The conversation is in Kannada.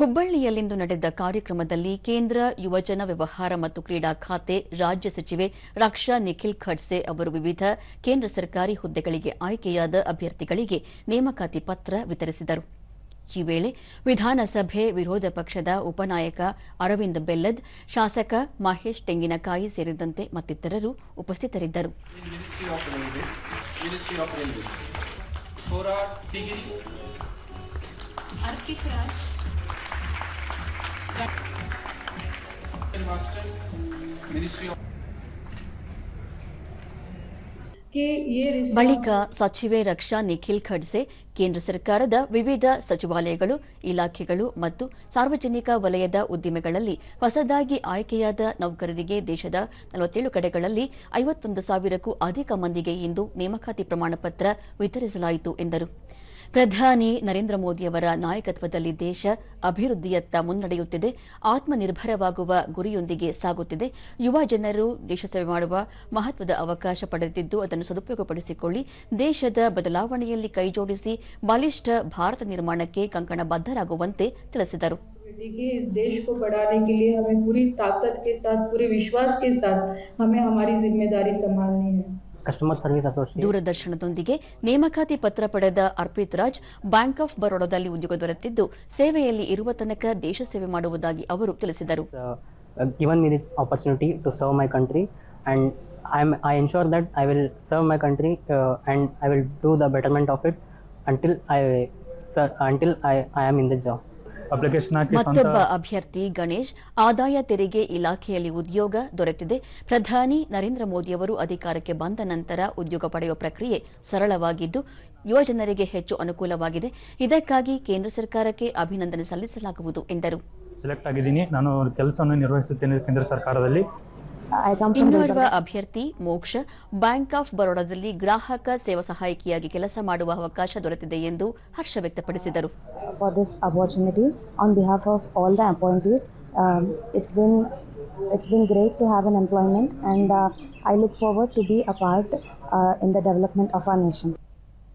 ಹುಬ್ಬಳ್ಳಿಯಲ್ಲಿಂದು ನಡೆದ ಕಾರ್ಯಕ್ರಮದಲ್ಲಿ ಕೇಂದ್ರ ಯುವಜನ ವ್ಯವಹಾರ ಮತ್ತು ಕ್ರೀಡಾ ಖಾತೆ ರಾಜ್ಯ ಸಚಿವೆ ರಕ್ಷಾ ನಿಖಿಲ್ ಖಡ್ಸೆ ಅವರು ವಿವಿಧ ಕೇಂದ್ರ ಸರ್ಕಾರಿ ಹುದ್ದೆಗಳಿಗೆ ಆಯ್ಕೆಯಾದ ಅಭ್ಯರ್ಥಿಗಳಿಗೆ ನೇಮಕಾತಿ ಪತ್ರ ವಿತರಿಸಿದರು. ಈ ವೇಳೆ ವಿಧಾನಸಭೆ ವಿರೋಧ ಪಕ್ಷದ ಉಪನಾಯಕ ಅರವಿಂದ್ ಬೆಲ್ಲದ್ ಶಾಸಕ ಮಹೇಶ್ ತೆಂಗಿನಕಾಯಿ ಸೇರಿದಂತೆ ಮತ್ತಿತರರು ಉಪಸ್ಥಿತರಿದ್ದರು. ಬಳಿಕ ಸಚಿವೆ ರಕ್ಷಾ ನಿಖಿಲ್ ಖಡ್ಸೆ, ಕೇಂದ್ರ ಸರ್ಕಾರದ ವಿವಿಧ ಸಚಿವಾಲಯಗಳು, ಇಲಾಖೆಗಳು ಮತ್ತು ಸಾರ್ವಜನಿಕ ವಲಯದ ಉದ್ದಿಮೆಗಳಲ್ಲಿ ಹೊಸದಾಗಿ ಆಯ್ಕೆಯಾದ ನೌಕರರಿಗೆ ದೇಶದ ನಲವತ್ತೇಳು ಕಡೆಗಳಲ್ಲಿ ಐವತ್ತೊಂದು ಸಾವಿರಕ್ಕೂ ಅಧಿಕ ಮಂದಿಗೆ ಇಂದು ನೇಮಕಾತಿ ಪ್ರಮಾಣಪತ್ರ ವಿತರಿಸಲಾಯಿತು ಎಂದರು. ಪ್ರಧಾನಿ ನರೇಂದ್ರ ಮೋದಿಯವರ ನಾಯಕತ್ವದಲ್ಲಿ ದೇಶ ಅಭಿವೃದ್ಧಿಯತ್ತ ಮುನ್ನಡೆಯುತ್ತಿದೆ ಆತ್ಮನಿರ್ಭರವಾಗುವ ಗುರಿಯೊಂದಿಗೆ ಸಾಗುತ್ತಿದೆ ಯುವ ಜನರು ದೇಶ ಸೇವೆ ಮಾಡುವ ಮಹತ್ವದ ಅವಕಾಶ ಪಡೆದಿದ್ದು ಅದನ್ನು ಸದುಪಯೋಗಪಡಿಸಿಕೊಳ್ಳಿ ದೇಶದ ಬದಲಾವಣೆಯಲ್ಲಿ ಕೈಜೋಡಿಸಿ ಬಲಿಷ್ಠ ಭಾರತ ನಿರ್ಮಾಣಕ್ಕೆ ಕಂಕಣಬದ್ಧರಾಗುವಂತೆ ತಿಳಿಸಿದರು कि इस देश को बढ़ाने के लिए हमें पूरी ताकत के साथ पूरे विश्वास के साथ हमें हमारी जिम्मेदारी संभालनी है ಕಸ್ಟಮರ್ ಸರ್ವಿಸ್ ಅಸೋಸಿಯೇಟ್ ದೂರದರ್ಶನದೊಂದಿಗೆ ನೇಮಕಾತಿ ಪತ್ರ ಪಡೆದ ಅರ್ಪಿತ್ ರಾಜ್ ಬ್ಯಾಂಕ್ ಆಫ್ ಬರೋಡಾದಲ್ಲಿ ಉದ್ಯೋಗ ದೊರೆತಿದ್ದು ಸೇವೆಯಲ್ಲಿ ಇರುವ ತನಕ ದೇಶ ಸೇವೆ ಮಾಡುವುದಾಗಿ ಅವರು ತಿಳಿಸಿದರು. Given me this opportunity to serve my country and I am I ensure that I will serve my country and I will do the betterment of it until I until I I am in the job ಮತ್ತೊಬ್ಬ ಅಭ್ಯರ್ಥಿ ಗಣೇಶ್ ಆದಾಯ ತೆರಿಗೆ ಇಲಾಖೆಯಲ್ಲಿ ಉದ್ಯೋಗ ದೊರೆತಿದೆ. ಪ್ರಧಾನಿ ನರೇಂದ್ರ ಮೋದಿಯವರು ಅಧಿಕಾರಕ್ಕೆ ಬಂದ ನಂತರ ಉದ್ಯೋಗ ಪಡೆಯುವ ಪ್ರಕ್ರಿಯೆ ಸರಳವಾಗಿದ್ದು ಯುವಜನರಿಗೆ ಹೆಚ್ಚು ಅನುಕೂಲವಾಗಿದೆ. ಇದಕ್ಕಾಗಿ ಕೇಂದ್ರ ಸರ್ಕಾರಕ್ಕೆ ಅಭಿನಂದನೆ ಸಲ್ಲಿಸಲಾಗುವುದು ಎಂದರು. ಸೆಲೆಕ್ಟ್ ಆಗಿದ್ದೀನಿ. ನಾನು ಕೆಲಸವನ್ನು ನಿರ್ವಹಿಸುತ್ತೇನೆ ಕೇಂದ್ರ ಸರ್ಕಾರದಲ್ಲಿ. ಇನ್ನೋರ್ವ. ಅಭ್ಯರ್ಥಿ ಮೋಕ್ಷ ಬ್ಯಾಂಕ್ ಆಫ್ ಬರೋಡಾದಲ್ಲಿ ಗ್ರಾಹಕ ಸೇವಾ ಸಹಾಯಕಿಯಾಗಿ ಕೆಲಸ ಮಾಡುವ ಅವಕಾಶ ದೊರೆತಿದೆ ಎಂದು ಹರ್ಷ ವ್ಯಕ್ತಪಡಿಸಿದರು on behalf of all the appointees. Um, it's been it's been great to have an employment, and uh, I look forward to be a part uh, in the development of our nation.